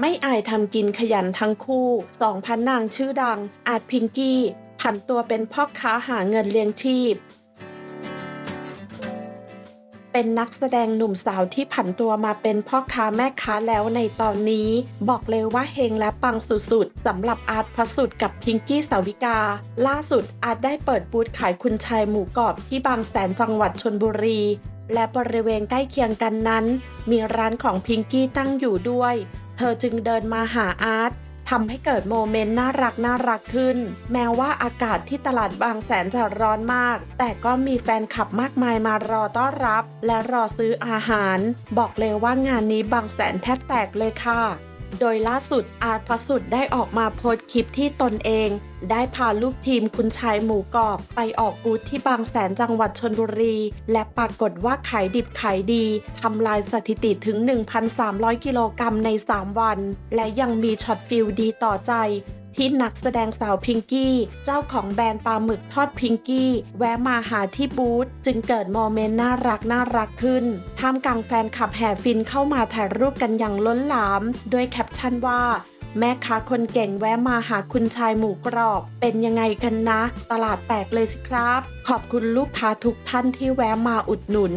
ไม่อายทำกินขยันทั้งคู่สองพันนางชื่อดัง อาจพิงกี้ ผันตัวเป็นพ่อค้าหาเงินเลี้ยงชีพ เป็นนักแสดงหนุ่มสาวที่ผันตัวมาเป็นพ่อค้าแม่ค้าแล้วในตอนนี้ บอกเลยว่าเฮงและปังสุดๆสำหรับอาร์ตพระสุดกับพิงกี้สาวิกา ล่าสุดอาร์ตได้เปิดบูธขายคุณชายหมูกรอบที่บางแสนจังหวัดชนบุรี และบริเวณใกล้เคียงกันนั้น มีร้านของพิงกี้ตั้งอยู่ด้วย เธอจึงเดินมาหาอาร์ต ทำให้เกิดโมเมนต์น่ารักน่ารักขึ้น แม้ว่าอากาศที่ตลาดบางแสนจะร้อนมาก แต่ก็มีแฟนคลับมากมายมารอต้อนรับ และรอซื้ออาหาร บอกเลยว่างานนี้บางแสนแทบแตกเลยค่ะ โดยล่าสุดอาร์ตพระสุดได้ออกมาโพสต์คลิปที่ตนเอง ได้พาลูกทีมคุณชายหมูกรอบ ไปออกบูธที่บางแสนจังหวัดชนบุรี และปรากฏว่าขายดิบขายดีทำลายสถิติถึง 1,300 กิโลกรัมใน 3 วัน และยังมีช็อตฟิลดีต่อใจ ที่นักแสดงสาวพิงกี้ เจ้าของแบรนด์ปลาหมึกทอดพิงกี้ แวะมาหาที่บูธจึงเกิดโมเมนต์น่ารักน่ารักขึ้นท่ามกลางแฟนคลับแห่ฟินเข้ามาถ่ายรูปกันอย่างล้นหลาม ด้วยแคปชั่นว่าแม่ค้าคนเก่งแวะมาหาคุณชายหมูกรอบ เป็นยังไงกันนะ ตลาดแตกเลยสิครับ ขอบคุณลูกค้าทุกท่านที่แวะมาอุดหนุน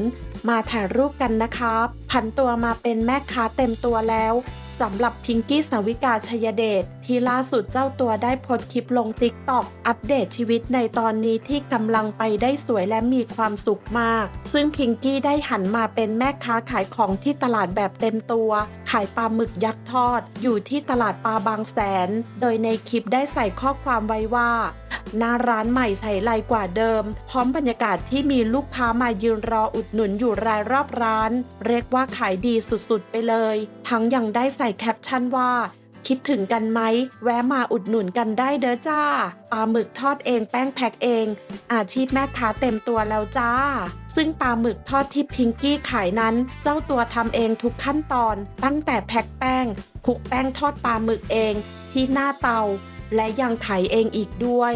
มาถ่ายรูปกันนะครับผันตัวมาเป็นแม่ค้าเต็มตัวแล้ว สำหรับพิงกี้สาวิกาชยเดชที่ล่าสุดเจ้าตัวได้โพสต์คลิปลงติ๊กต็อกอัปเดตชีวิตในตอนนี้ที่กำลังไปได้สวยและมีความสุขมาก ซึ่งพิงกี้ได้หันมาเป็นแม่ค้าขายของที่ตลาดแบบเต็มตัว ขายปลาหมึกยักษ์ทอด อยู่ที่ตลาดปลาบางแสน โดยในคลิปได้ใส่ข้อความไว้ว่า หน้าร้านใหม่ใส่ไลกว่าเดิม พร้อมบรรยากาศที่มีลูกค้ามายืนรออุดหนุนอยู่รายรอบร้าน เรียกว่าขายดีสุดๆ ไปเลย ทั้งยังได้ใส่แคปชั่นว่าคิดถึงกันไหม แวะมาอุดหนุนกันได้เด้อจ้าปลาหมึกทอดเองแป้งแพ็คเอง อาชีพแม่ค้าเต็มตัวแล้วจ้า ซึ่งปลาหมึกทอดที่พิงกี้ขายนั้น เจ้าตัวทำเองทุกขั้นตอน ตั้งแต่แพ็คแป้งคลุกแป้งทอดปลาหมึกเอง ที่หน้าเตา และยังไถเองอีกด้วย